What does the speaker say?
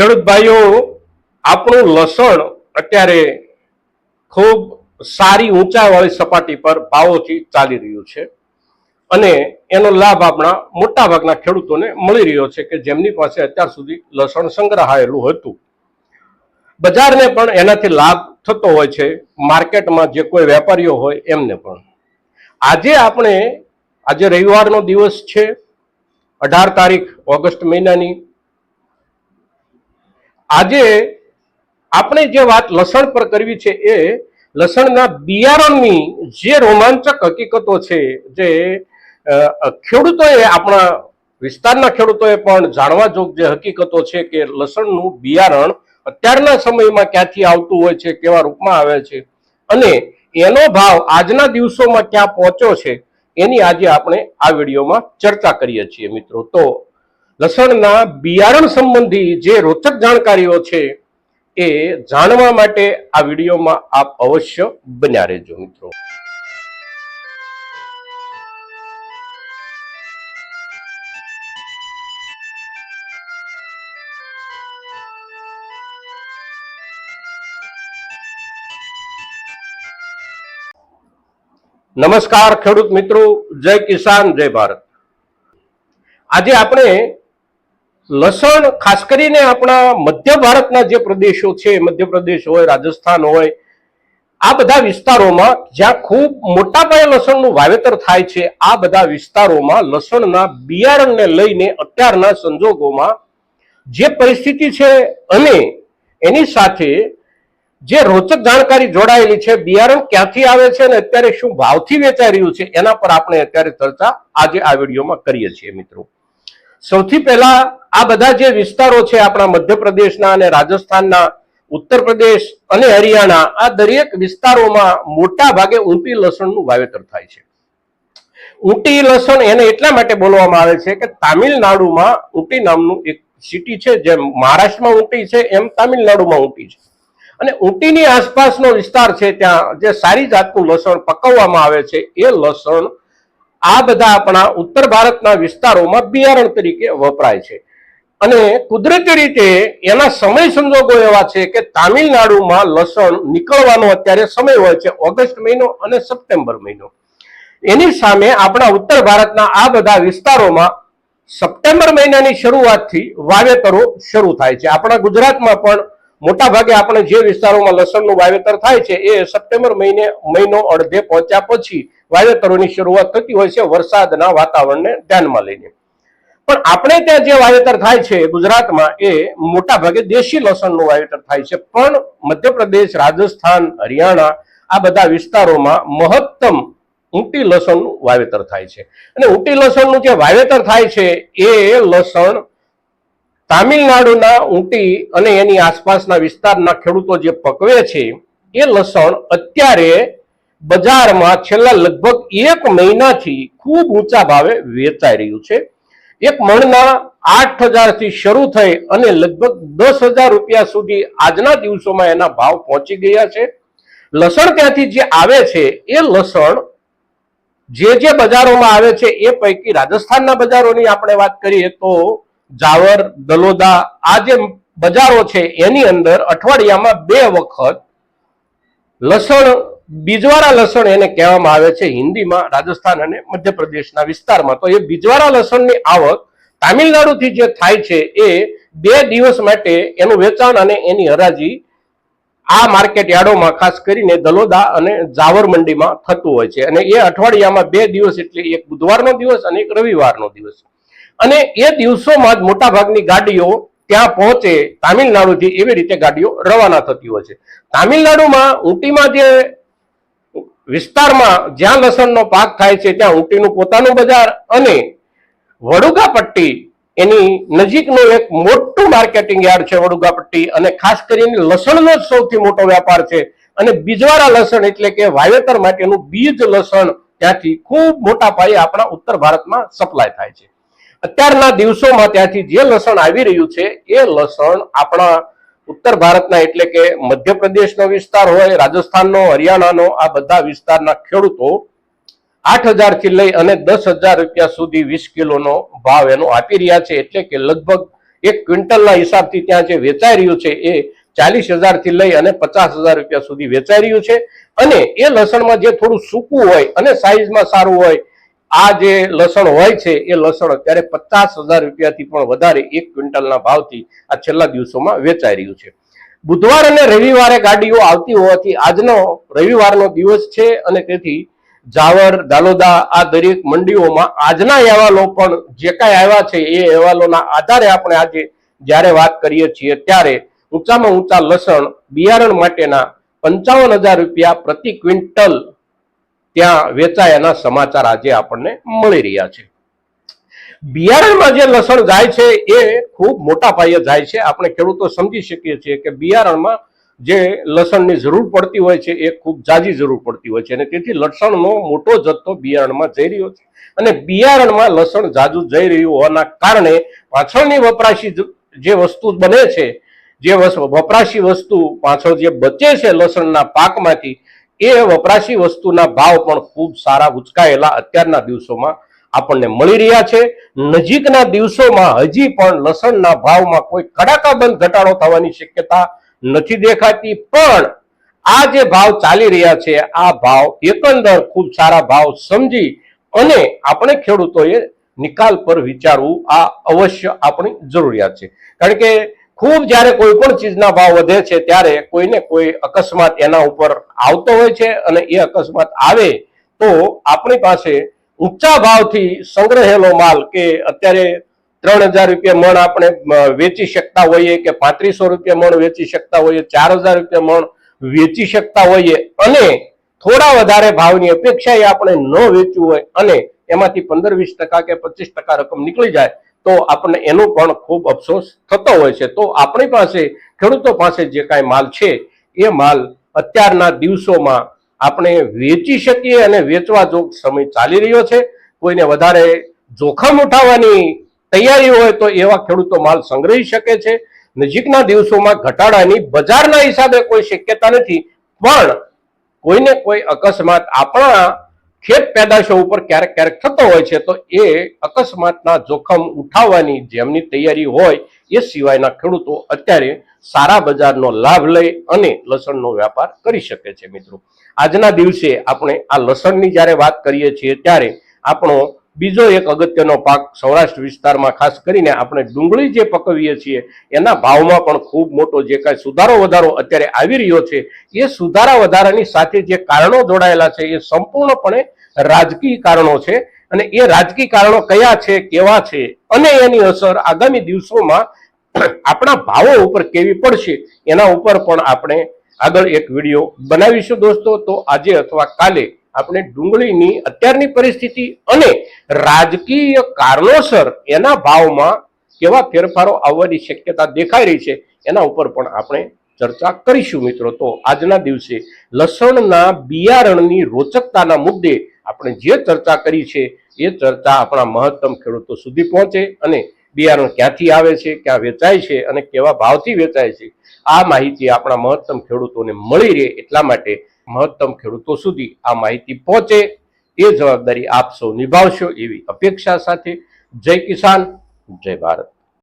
ખેડૂત ભાઈઓ, આપણું લસણ અત્યારે ખૂબ સારી ઊંચાઈવાળી સપાટી પર ભાવોથી ચાલી રહ્યું છે અને એનો લાભ આપણા મોટા ભાગના ખેડૂતોને મળી રહ્યો છે કે જેમની પાસે અત્યાર સુધી લસણ સંગ્રહાયેલું હતું. બજારને પણ એનાથી લાભ થતો હોય છે, માર્કેટમાં જે કોઈ વેપારીઓ હોય એમને પણ. આજે આપણે, આજે રવિવારનો દિવસ છે, અઢાર તારીખ ઓગસ્ટ મહિનાની આજે આપણે જે વાત લસણ પર કરવી છે એ લસણના બિયારણની જે રોમાંચક હકીકતો છે, જે ખેડૂતોએ આપણા વિસ્તારના ખેડૂતોએ પણ જાણવા જોગ જે હકીકતો છે કે લસણનું બિયારણ અત્યારના સમયમાં ક્યાંથી આવતું હોય છે, કેવા રૂપમાં આવે છે અને એનો ભાવ આજના દિવસોમાં ક્યાં પહોંચ્યો છે, એની આજે આપણે આ વિડીયોમાં ચર્ચા કરીએ છીએ મિત્રો. તો લસણના બિયારણ સંબંધી જે રોચક જાણકારીઓ છે એ જાણવા માટે આ વિડીયોમાં આપ અવશ્ય બન્યા રહેજો મિત્રો. નમસ્કાર ખેડૂત મિત્રો, જય કિસાન, જય ભારત. આજે આપણે લસણ, ખાસ કરીને આપણા મધ્ય ભારતના જે પ્રદેશો છે મધ્યપ્રદેશ હોય, રાજસ્થાન હોય, આ બધા વિસ્તારોમાં જ્યાં ખૂબ મોટા પાયે લસણનું વાવેતર થાય છે, આ બધા વિસ્તારોમાં લસણના બિયારણને લઈને અત્યારના સંજોગોમાં જે પરિસ્થિતિ છે અને એની સાથે જે રોચક જાણકારી જોડાયેલી છે, બિયારણ ક્યાંથી આવે છે અને અત્યારે શું ભાવથી વેચાઈ રહ્યું છે, એના પર આપણે અત્યારે ચર્ચા આજે આ વિડીયોમાં કરીએ છીએ મિત્રો. સૌથી પહેલા આ બધા જે વિસ્તારો છે આપણા મધ્યપ્રદેશના અને રાજસ્થાનના ઉત્તર પ્રદેશ અને હરિયાણા, આ દરેક વિસ્તારોમાં મોટા ભાગે ઊંટી લસણનું વાવેતર થાય છે. ઊંટી લસણ એને એટલા માટે બોલવામાં આવે છે કે તામિલનાડુમાં ઊંટી નામનું એક સિટી છે જેમ મહારાષ્ટ્રમાં ઊંટી છે, એમ તામિલનાડુમાં ઊંટી છે. અને ઊંટીની આસપાસનો વિસ્તાર છે ત્યાં જે સારી જાતનું લસણ પકવવામાં આવે છે, એ લસણ આ બધા આપણા ઉત્તર ભારતના વિસ્તારોમાં બિયારણ તરીકે વપરાય છે. અને કુદરતી રીતે એના સમય સંજોગો એવા છે કે તામિલનાડુમાં લસણ નીકળવાનો અત્યારે સમય હોય છે ઓગસ્ટ મહિનો અને સપ્ટેમ્બર મહિનો. એની સામે આપણા ઉત્તર ભારતના આ બધા વિસ્તારોમાં સપ્ટેમ્બર મહિનાની શરૂઆતથી વાવેતરો શરૂ થાય છે. આપણા ગુજરાતમાં પણ મોટા ભાગે આપણે જે વિસ્તારોમાં લસણનું વાવેતર થાય છે, એ સપ્ટેમ્બર મહિને, મહિનો અડધે પહોંચ્યા પછી વાવેતરોની શરૂઆત થતી હોય છે વરસાદના વાતાવરણને ધ્યાનમાં લઈને. પણ આપણે ત્યાં જે વાવેતર થાય છે ગુજરાતમાં, એ મોટા ભાગે દેશી લસણનું વાવેતર થાય છે. પણ મધ્યપ્રદેશ, રાજસ્થાન, હરિયાણા, આ બધા વિસ્તારોમાં મહત્તમ ઊંટી લસણનું વાવેતર થાય છે. અને ઊંટી લસણનું જે વાવેતર થાય છે, એ લસણ તામિલનાડુના ઊંટી અને એની આસપાસના વિસ્તારના ખેડૂતો જે પકવે છે, એ લસણ અત્યારે બજારમાં છેલ્લા લગભગ એક મહિનાથી ખૂબ ઊંચા ભાવે વેચાઈ રહ્યું છે. એક મણના આઠ હજારથી શરૂ થઈ અને લગભગ દસ હજાર રૂપિયા સુધી આજના દિવસોમાં એના ભાવ પહોંચી ગયા છે. લસણ ત્યાંથી જે આવે છે, એ લસણ જે જે બજારોમાં આવે છે, એ પૈકી રાજસ્થાનના બજારોની આપણે વાત કરીએ તો જાવર, દલોદા આ જે બજારો છે એની અંદર અઠવાડિયામાં બે વખત લસણ, બીજવાળા લસણ એને કહેવામાં આવે છે હિન્દીમાં રાજસ્થાન અને મધ્યપ્રદેશના વિસ્તારમાં. તો એ બીજવાળા લસણની આવક તામિલનાડુથી જે થાય છે એ બે દિવસ માટે એનું વેચાણ અને એની હરાજી આ માર્કેટ યાર્ડોમાં ખાસ કરીને દલોદા અને જાવર મંડીમાં થતું હોય છે. અને એ અઠવાડિયામાં બે દિવસ એટલે એક બુધવારનો દિવસ અને એક રવિવારનો દિવસ. અને એ દિવસોમાં જ મોટાભાગની ગાડીઓ ત્યાં પહોંચે તામિલનાડુથી એવી રીતે ગાડીઓ રવાના થતી હોય છે. તામિલનાડુમાં ઊંટીમાં જે વિસ્તારમાં જ્યાં લસણનો પાક થાય છે ત્યાં ઊંટીનું પોતાનું બજાર અને વડુગા પટ્ટી એની નજીકનું એક મોટું માર્કેટિંગ યાર્ડ છે વડુગા પટ્ટી અને ખાસ કરીને લસણનો જ સૌથી મોટો વેપાર છે. અને બીજવાળા લસણ એટલે કે વાવેતર માટેનું બીજ લસણ ત્યાંથી ખૂબ મોટા પાયે આપણા ઉત્તર ભારતમાં સપ્લાય થાય છે. અત્યારના દિવસોમાં ત્યાંથી જે લસણ આવી રહ્યું છે, એ લસણ આપણા ઉત્તર ભારતના એટલે કે મધ્યપ્રદેશનો વિસ્તાર હોય, રાજસ્થાનનો, હરિયાણાનો, આ બધા વિસ્તારના ખેડૂતો આઠ હજારથી લઈ અને દસ હજાર રૂપિયા સુધી વીસ કિલોનો ભાવ એનો આપી રહ્યા છે. એટલે કે લગભગ એક ક્વિન્ટલના હિસાબથી ત્યાં જે વેચાઈ રહ્યું છે, એ ચાલીસ હજારથી લઈ અને પચાસ હજાર રૂપિયા સુધી વેચાઈ રહ્યું છે. અને એ લસણમાં જે થોડું સૂકું હોય અને સાઈઝમાં સારું હોય આ જે લસણ હોય છે, એ લસણ અત્યારે પચાસ હજાર રૂપિયાથી પણ વધારે એક ક્વિન્ટલના ભાવથી આ છેલ્લા દિવસોમાં વેચાઈ રહ્યું છે. બુધવાર અને રવિવારે ગાડીઓ આવતી હોવાથી આજનો રવિવારનો દિવસ છે અને તેથી જાવર દાલોદા આ દરેક મંડીઓમાં આજના અહેવાલો પણ જે કાંઈ આવ્યા છે, એ અહેવાલોના આધારે આપણે આજે જ્યારે વાત કરીએ છીએ ત્યારે ઊંચામાં ઊંચા લસણ બિયારણ માટેના પંચાવન હજાર રૂપિયા પ્રતિ ક્વિન્ટલ ત્યાં વેચાયાના સમાચાર આજે આપણને મળી રહ્યા છે. બિયારણમાં જે લસણ જાય છે એ ખૂબ મોટા પાયે જાય છે. આપણે ખેડૂતો સમજી શકીએ છીએ કે બિયારણમાં જે લસણની જરૂર પડતી હોય છે એ ખૂબ જાજી જરૂર પડતી હોય છે અને તેથી લસણનો મોટો જથ્થો બિયારણમાં જઈ રહ્યો છે. અને બિયારણમાં લસણ જાજુ જઈ રહ્યું હોવાના કારણે પાછળની વપરાશી જે વસ્તુ બને છે, જે વપરાશી વસ્તુ પાછળ જે બચે છે લસણના પાકમાંથી એ વપરાશી વસ્તુના ભાવ પણ ખૂબ સારા ઉચકાયેલા અત્યારના દિવસોમાં આપણને મળી રહ્યા છે. નજીકના દિવસોમાં હજી પણ લસણના ભાવમાં કોઈ કડાકાબંધ ઘટાડો થવાની શક્યતા નથી દેખાતી, પણ આ જે ભાવ ચાલી રહ્યા છે, આ ભાવ એકંદર ખૂબ સારા ભાવ સમજી અને આપણે ખેડૂતોએ નિકાલ પર વિચારવું આ અવશ્ય આપણી જરૂરિયાત છે. કારણ કે ખૂબ જ્યારે કોઈ પણ ચીજના ભાવ વધે છે, ત્યારે કોઈને કોઈ અકસ્માત એના ઉપર આવતો હોય છે અને એ અકસ્માત આવે તો આપણી પાસે ઊંચા ભાવથી સંગ્રહેલો માલ કે અત્યારે ત્રણ હજાર રૂપિયા મણ આપણે વેચી શકતા હોઈએ કે પાંત્રીસો રૂપિયા મણ વેચી શકતા હોઈએ, ચાર હજાર રૂપિયા મણ વેચી શકતા હોઈએ અને થોડા વધારે ભાવની અપેક્ષાએ આપણે ન વેચવું હોય અને એમાંથી પંદર વીસ ટકા કે પચીસ ટકા રકમ નીકળી જાય તો આપણને એનો પણ ખૂબ અફસોસ થતો હોય છે. તો આપણી પાસે, ખેડૂતો પાસે જે કાંઈ માલ છે, એ માલ અત્યારના દિવસોમાં આપણે વેચી શકીએ અને વેચવા જો સમય ચાલી રહ્યો છે, કોઈને વધારે જોખમ ઉઠાવવાની તૈયારી હોય તો એવા ખેડૂતો માલ સંગ્રહી શકે છે. નજીકના દિવસોમાં ઘટાડાની બજારના હિસાબે કોઈ શક્યતા નથી. પણ કોઈને કોઈ અકસ્માત આપણા ખેત પેદાશો ઉપર ક્યારેક ક્યારેક થતો હોય છે, તો એ અકસ્માતના જોખમ ઉઠાવવાની જેમની તૈયારી હોય, એ સિવાયના ખેડૂતો અત્યારે સારા બજારનો લાભ લઈ અને લસણનો વ્યાપાર કરી શકે છે મિત્રો. આજના દિવસે આપણે આ લસણની જ્યારે વાત કરીએ છીએ, ત્યારે આપણો બીજો એક અગત્યનો પાક સૌરાષ્ટ્ર વિસ્તારમાં ખાસ કરીને આપણે ડુંગળી જે પકવીએ છીએ, એના ભાવમાં પણ ખૂબ મોટો જે કાંઈ સુધારો વધારો અત્યારે આવી રહ્યો છે, એ સુધારા વધારાની સાથે જે કારણો જોડાયેલા છે, એ સંપૂર્ણપણે રાજકીય કારણો છે અને એ રાજકીય કારણો કયા છે, કેવા છે અને એની અસર આગામી દિવસોમાં આપણા ભાવો ઉપર કેવી પડશે, એના ઉપર પણ આપણે આગળ એક વીડિયો બનાવીશું દોસ્તો. તો આજે અથવા કાલે આપણે ડુંગળીની અત્યારની પરિસ્થિતિ અને રાજકીય કારણોસર એના ભાવમાં કેવા ફેરફારો આવવાની શક્યતા દેખાઈ રહી છે, એના ઉપર પણ આપણે ચર્ચા કરીશું મિત્રો. તો આજના દિવસે લસણના બિયારણની રોચકતાના મુદ્દે આપણે જે ચર્ચા કરી છે, એ ચર્ચા આપણા મહત્તમ ખેડૂતો સુધી પહોંચે અને બિયારણ ક્યાંથી આવે છે, ક્યાં વેચાય છે અને કેવા ભાવથી વેચાય છે આ માહિતી આપણા મહત્તમ ખેડૂતોને મળી રહે એટલા માટે મહત્તમ ખેડૂતો સુધી આ માહિતી પહોંચે, એ જવાબદારી આપ સૌ નિભાવશો એવી અપેક્ષા સાથે જય કિસાન, જય ભારત.